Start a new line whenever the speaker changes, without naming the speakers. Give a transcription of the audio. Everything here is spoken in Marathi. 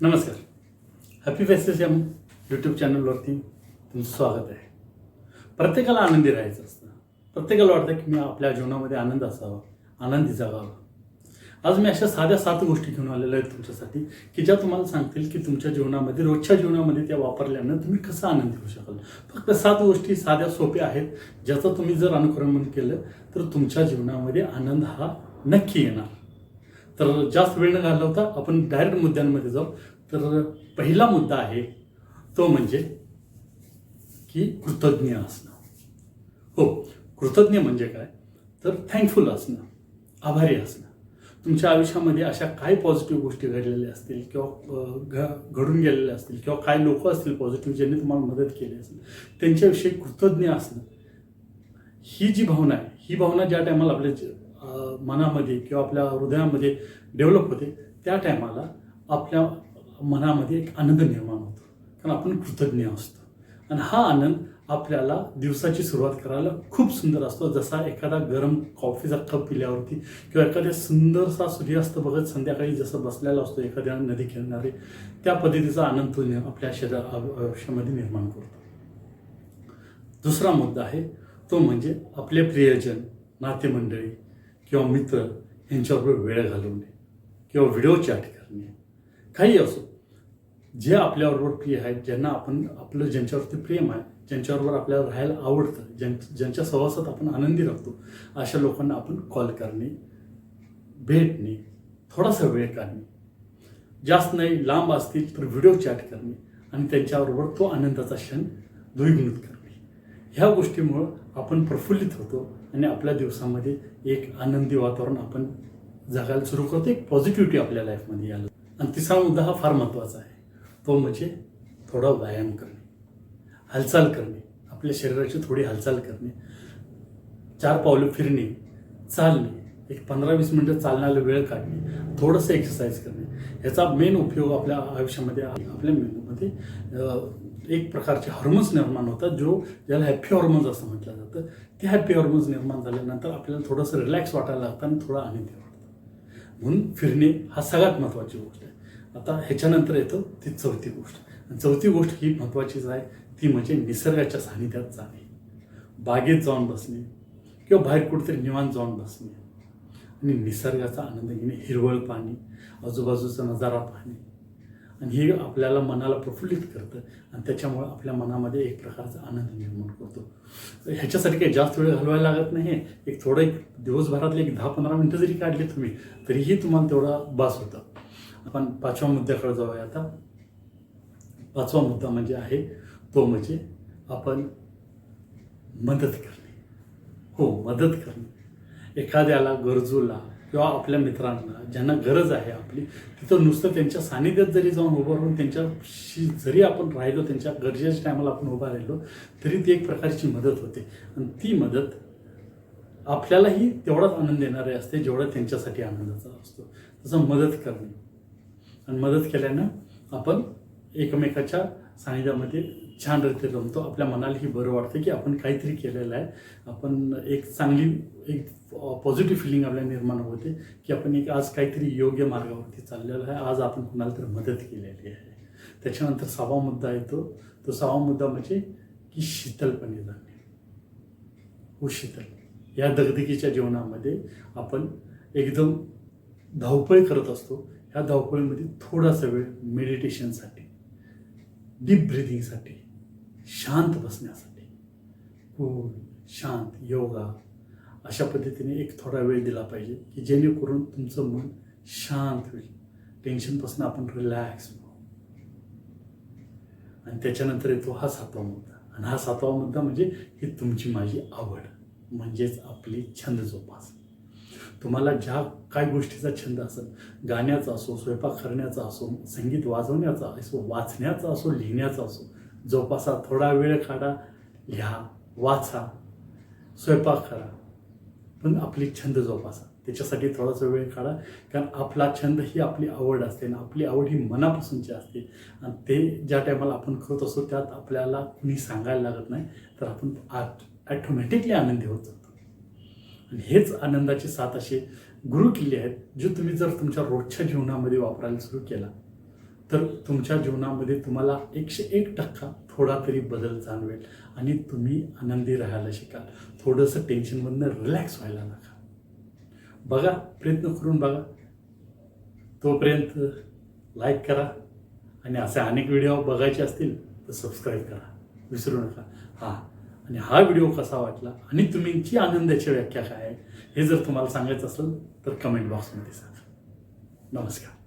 नमस्कार. हॅपी फेसेस या यूट्यूब चॅनलवरती तुमचं स्वागत आहे. प्रत्येकाला आनंदी राहायचं असतं. प्रत्येकाला वाटतं की मी आपल्या जीवनामध्ये आनंद असावा आनंदी जगावा. आज मी अशा साध्या सात गोष्टी घेऊन आलेल्या आहेत तुमच्यासाठी की ज्या तुम्हाला सांगतील की तुमच्या जीवनामध्ये रोजच्या जीवनामध्ये त्या वापरल्यानं तुम्ही कसं आनंदी होऊ शकाल. फक्त सात गोष्टी साध्या सोप्या आहेत. ज्याचं तुम्ही जर अनुकरण केलं तर तुमच्या जीवनामध्ये आनंद हा नक्की येणार. तर जास्त वेळ न घालवता आपण डायरेक्ट मुद्द्यांमध्ये जाऊ. तर पहिला मुद्दा आहे तो म्हणजे की कृतज्ञ असणं. हो कृतज्ञ म्हणजे काय? तर थँकफुल असणं आभारी असणं. तुमच्या आयुष्यामध्ये अशा काय पॉझिटिव्ह गोष्टी घडलेल्या असतील किंवा घ घडून गेलेल्या असतील किंवा काय लोक असतील पॉझिटिव्ह ज्यांनी तुम्हाला मदत केली असेल त्यांच्याविषयी कृतज्ञ असणं ही जी भावना आहे ही भावना ज्या टायमाला आपल्या मनामध्ये किंवा आपल्या हृदयामध्ये डेव्हलप होते त्या टायमाला आपल्या मनामध्ये एक आनंद निर्माण होतो. कारण आपण कृतज्ञ असतो. आणि हा आनंद आपल्याला दिवसाची सुरुवात करायला खूप सुंदर असतो. जसा एखादा गरम कॉफीचा कप पिल्यावरती किंवा एखाद्या सुंदरसा सूर्यास्त बघत संध्याकाळी जसं बसलेला असतो एखाद्या नदी किनारी त्या पद्धतीचा आनंद तो आपल्या शरीर आयुष्यामध्ये निर्माण करतो. दुसरा मुद्दा आहे तो म्हणजे आपले प्रियजन नातेमंडळी किंवा मित्र यांच्याबरोबर वेळ घालवणे किंवा व्हिडिओ चॅट करणे. काही असो. जे आपल्याबरोबर प्रिय आहेत ज्यांना आपण आपलं ज्यांच्यावरती प्रेम आहे ज्यांच्याबरोबर आपल्याला राहायला आवडतं ज्यां ज्यांच्या सहवासात आपण आनंदी राहतो अशा लोकांना आपण कॉल करणे भेटणे थोडासा वेळ काढणे. जास्त नाही लांब असतील तर व्हिडिओ चॅट करणे आणि त्यांच्याबरोबर तो आनंदाचा क्षण द्विगुणित करणे. ह्या गोष्टीमुळं आपण प्रफुल्लित होतो. आणि आपल्या दिवसामध्ये एक आनंदी वातावरण आपण जगायला सुरू करतो. एक पॉझिटिव्हिटी आपल्या लाईफमध्ये यायला आणि तिसरा मुद्दा हा फार महत्त्वाचा आहे. तो म्हणजे थोडा व्यायाम करणे. हालचाल करणे. आपल्या शरीराची थोडी हालचाल करणे. चार पावलं फिरणे चालणे एक पंधरा वीस मिनटं चालण्याला वेळ काढणे थोडंसं एक्सरसाइज करणे. ह्याचा मेन उपयोग आपल्या आयुष्यामध्ये आपल्या मेंदूमध्ये एक प्रकारचे हॉर्मोन्स निर्माण होतात जो ज्याला हॅपी हॉर्मोन्स असं म्हटलं जातं. ते हॅपी हॉर्मोन्स निर्माण झाल्यानंतर आपल्याला थोडंसं रिलॅक्स वाटायला लागतं आणि थोडं आनंदी वाटतं. म्हणून फिरणे हा सगळ्यात महत्त्वाची गोष्ट आहे. आता ह्याच्यानंतर येतो ती चौथी गोष्ट. आणि चौथी गोष्ट ही महत्त्वाचीच आहे ती म्हणजे निसर्गाच्या सानिध्यात जाणे. बागेत जाऊन बसणे किंवा बाहेर कुठेतरी निवांत जाऊन बसणे. आणि निसर्गाचा आनंद घेणे हिरवळ पाणी आजूबाजूचा नजारा पाहणे. आणि हे आपल्याला मनाला प्रफुल्लित करतं आणि त्याच्यामुळे आपल्या मनामध्ये एक प्रकारचा आनंद निर्माण करतो. ह्याच्यासाठी काही जास्त वेळ घालवायला लागत नाही. एक थोडं एक दिवसभरातले एक दहा पंधरा मिनटं जरी काढली तुम्ही तरीही तुम्हाला तेवढा बास होता. आपण पाचव्या मुद्द्याकडे जाऊया आता. पाचवा मुद्दा म्हणजे आहे तो म्हणजे आपण मदत करणे. हो मदत करणे. एखाद्याला गरजूला किंवा आपल्या मित्रांना ज्यांना गरज आहे आपली तिथं नुसतं त्यांच्या सानिध्यात जरी जाऊन उभं राहून त्यांच्याशी जरी आपण राहिलो त्यांच्या गरजेच्या टायमाला आपण उभा राहिलो तरी ती एक प्रकारची मदत होते. आणि ती मदत आपल्यालाही तेवढाच आनंद देणारी असते जेवढा त्यांच्यासाठी आनंदाचा असतो. तसं मदत करणे. आणि मदत केल्यानं आपण एकमेकाच्या सानिध्यामध्ये छान रीती रमतो आपल्या मनालाही बरं वाटतं की आपण काहीतरी केलेलं आहे. आपण एक चांगली एक पॉझिटिव्ह फिलिंग आपल्याला निर्माण होते की आपण एक आज काहीतरी योग्य मार्गावरती चाललेलं आहे. आज आपण कुणाला तर मदत केलेली आहे. त्याच्यानंतर सहावा मुद्दा येतो. तो सहावा मुद्दा म्हणजे की शीतलपणे जाणे. हो शीतल. या दगदगीच्या जीवनामध्ये आपण एकदम धावपळ करत असतो. ह्या धावपळीमध्ये थोडासा वेळ मेडिटेशनसाठी डीप ब्रिदिंगसाठी शांत बसण्यासाठी. कूल शांत योगा. अशा पद्धतीने एक थोडा वेळ दिला पाहिजे की जेणेकरून तुमचं मन शांत होईल. टेन्शनपासून आपण रिलॅक्स होऊ. आणि त्याच्यानंतर येतो हा सातवा मुद्दा. आणि हा सातवा मुद्दा म्हणजे ही तुमची माझी आवड म्हणजेच आपली छंद जोपास तुम्हाला ज्या काय गोष्टीचा छंद असेल गाण्याचा असो स्वयंपाक करण्याचा असो संगीत वाजवण्याचा असो वाचण्याचा असो लिहिण्याचा असो जोपासा थोडा वेळ काढा लिहा वाचा स्वयंपाक करा. पण आपली छंद जोपासा. त्याच्यासाठी थोडासा वेळ काढा. कारण आपला छंद ही आपली आवड असते आणि आपली आवड ही मनापासूनची असते. आणि ते ज्या टायमाला आपण करत असतो त्यात आपल्याला कुणी सांगायला लागत नाही. तर आपण ॲटोमॅटिकली आनंदी होत जातो. आणि हेच आनंदाचे सात असे गुरु किल्ले आहेत जे तुम्ही जर तुमच्या रोजच्या जीवनामध्ये वापरायला सुरू केला तर तुमच्या जीवनामध्ये तुम्हाला एकशे एक टक्का थोडा तरी बदल जाणवेल आणि तुम्ही आनंदी राहायला शिकाल. थोडंसं टेन्शनमधनं रिलॅक्स व्हायला नका. बघा प्रयत्न करून बघा. तोपर्यंत लाईक करा आणि असे अनेक व्हिडिओ बघायचे असतील तर सबस्क्राईब करा. विसरू नका. हां आणि हा व्हिडिओ कसा वाटला आणि तुमची आनंदाची व्याख्या काय आहे हे जर तुम्हाला सांगायचं असेल तर कमेंट बॉक्समध्ये सांगा. नमस्कार.